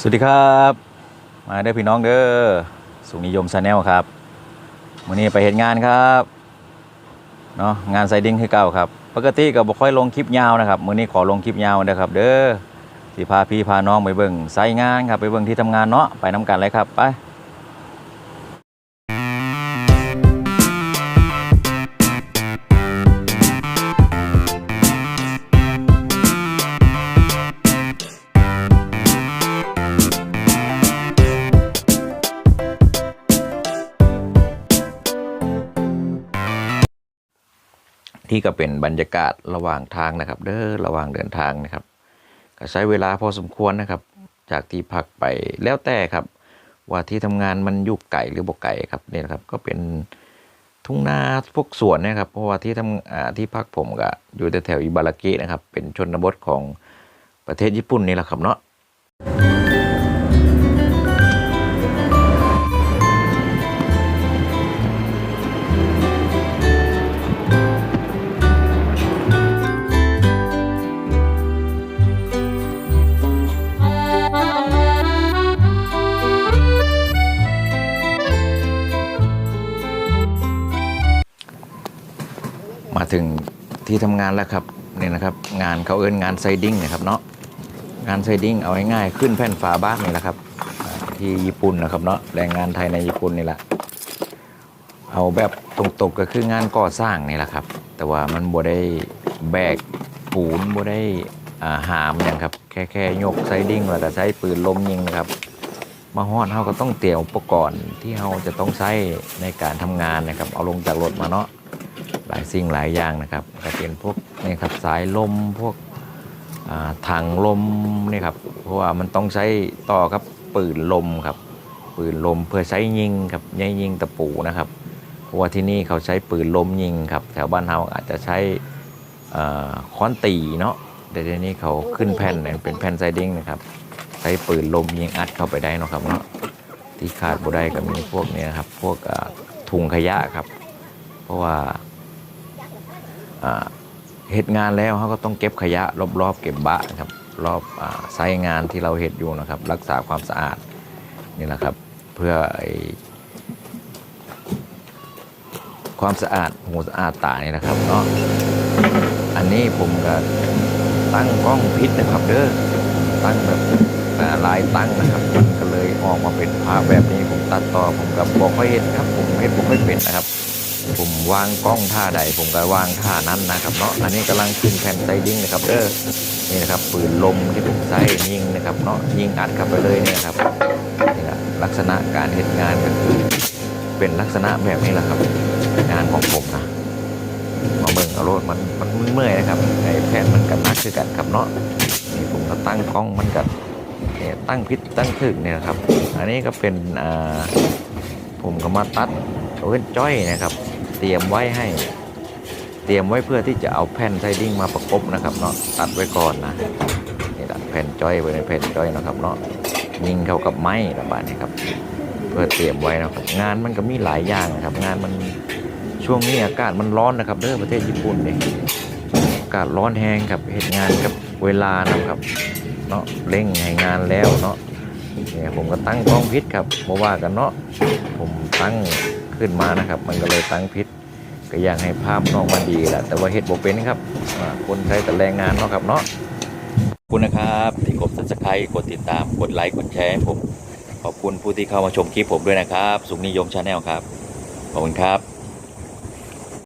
สวัสดีครับ มาได้พี่น้องเด้อสุนิยมชาแนลครับวันนี้ไปเห็นงานครับเนาะงานไซดิ้งคือเก่าครับ ปกติก็บ่ค่อยลงคลิปยาวนะครับมื้อนี้ขอลงคลิปยาวนะครับ เด้อสิพาพี่พาน้องไปเบิ่งไซงานครับไปเบิ่งที่ทำงานเนาะไปน้กันเลยครับไป ที่ก็เป็นบรรยากาศระหว่างทางนะครับ เด้อระหว่างเดินทางนะครับก็ใช้เวลาพอสมควรนะครับ จากที่พักไปแล้วแต่ครับ ว่าที่ทำงานมันอยู่ไก่หรือบ่ไก่ครับเนี่ยครับก็เป็นทุ่งนาพวกสวนนะครับ เพราะว่าที่ทำที่พักผมก็อยู่แถวอิบารากินะครับ เป็นชนบทของประเทศญี่ปุ่นนี่แหละครับเนาะ ถึงที่ทำงานแล้วครับเนี่ยนะครับ งานเขาเอิ้นงานไซดิ้งนะครับเนาะงานไซดิ้งเอาง่ายๆขึ้นแผ่นฝาบ้านนี่แหละครับ ที่ญี่ปุ่นนะครับเนาะแรงงานไทยในญี่ปุ่นนี่แหละเอาแบบตรงๆก็คืองานก่อสร้างนี่แหละครับ แต่ว่ามันบ่ได้แบกปูนบ่ได้หามอย่างครับ แค่แค่ยกไซดิ้งแล้วก็ใช้ปืนลมยิงนะครับมาฮอดเฮาก็ต้องเตรียมอุปกรณ์ที่เฮาจะต้องใช้ในการทำงานนะครับ เอาลงจากรถมาเนาะ หลายสิ่งหลายอย่างนะครับก็เป็นพวกนี่ครับสายลมพวกถังลมนี่ครับเพราะว่ามันต้องใช้ต่อครับปืนลมครับ ปืนลมเพื่อใช้ยิงครับใช้ยิงตะปูนะครับ เพราะว่าที่นี่เขาใช้ปืนลมยิงครับแถวบ้านเราอาจจะใช้ค้อนตีเนาะแต่ทีนี้เขาขึ้นแผ่นเป็นแผ่นไซดิ้งนะครับ ใช้ปืนลมยิงอัดเข้าไปได้นะครับเนาะที่ขาดบ่ได้ก็มีพวกนี้นะครับ พวกถุงขยะครับ เพราะว่า เหตุงานแล้วเขาก็ต้องเก็บขยะรอบๆเก็บบะนะครับรอบอไซต์งานที่เราเห็ดอยู่นะครับ รักษาความสะอาดนี่แหละครับเพื่อความสะอาดหูสะอาดตานี่นะครับเนาะอันนี้ผมก็ตั้งกล้องพิษนะครับเด้อตั้งแบบลายตั้งนะครับมันก็เลยออกมาเป็นภาพแบบนี้ผมตัดต่อผมกับบอกค่อยเห็นครับ ผมเห็นผมไม่เป็นนะครับ ผมวางกล้องท่าใดผมก็วางท่านั้นนะครับเนาะอันนี้กำลังขึ้นแผ่นไซดิ้งนะครับเด้อนี่นะครับปืนลมที่ผมใช้ยิงนะครับเนาะยิงอัดเข้าไปเลยเนี่ยครับนี่แหละลักษณะการเหตุงานก็คือเป็นลักษณะแบบนี้แหละครับ งานของผมนะมาเบิ่งเอาโลดมันมันเมื่อยนะครับไอ้แผ่นมันกันนักคือกันครับเนาะนี่ผมก็ตั้งกล้องมันกับเนี่ยตั้งพิษตั้งถึกเนี่ยครับ อันนี้ก็เป็นอ่าผมก็มาตัดเอาเป็นจ้อยนะครับ ตรียมไว้ให้ เตรียมไว้เพื่อที่จะเอาแผ่นไซดิ้งมาประกบนะครับเนาะตัดไว้ก่อนนะนี่ตัดแผ่นจ้อยไว้ในแผ่นจ้อยนะครับเนาะยิงเข้ากับไม้ระบาดนี้ครับเพื่อเตรียมไว้นะครับ งานมันก็มีหลายอย่างนะครับ งานมันช่วงนี้อากาศมันร้อนนะครับเด้อประเทศญี่ปุ่นเนี่ยอากาศร้อนแห้งครับเหตุงานกับเวลานะครับเนาะเร่งให้งานแล้วเนาะเนี่ยผมก็ตั้งกล้องพิษครับเพราะว่ากันเนาะผมตั้งขึ้นมานะครับ มันก็เลยตั้งพิษ ก็อยากให้ภาพนอกมาดีแหละแต่ว่าเฮ็ดบ่เป็นครับคนใช้แต่แรงงานเนาะครับเนาะขอบคุณนะครับที่กด subscribe กดติดตามกดไลค์กดแชร์ให้ผม ขอบคุณผู้ที่เข้ามาชมคลิปผมด้วยนะครับ สุขนิยมชาแนลครับ ขอบคุณครับ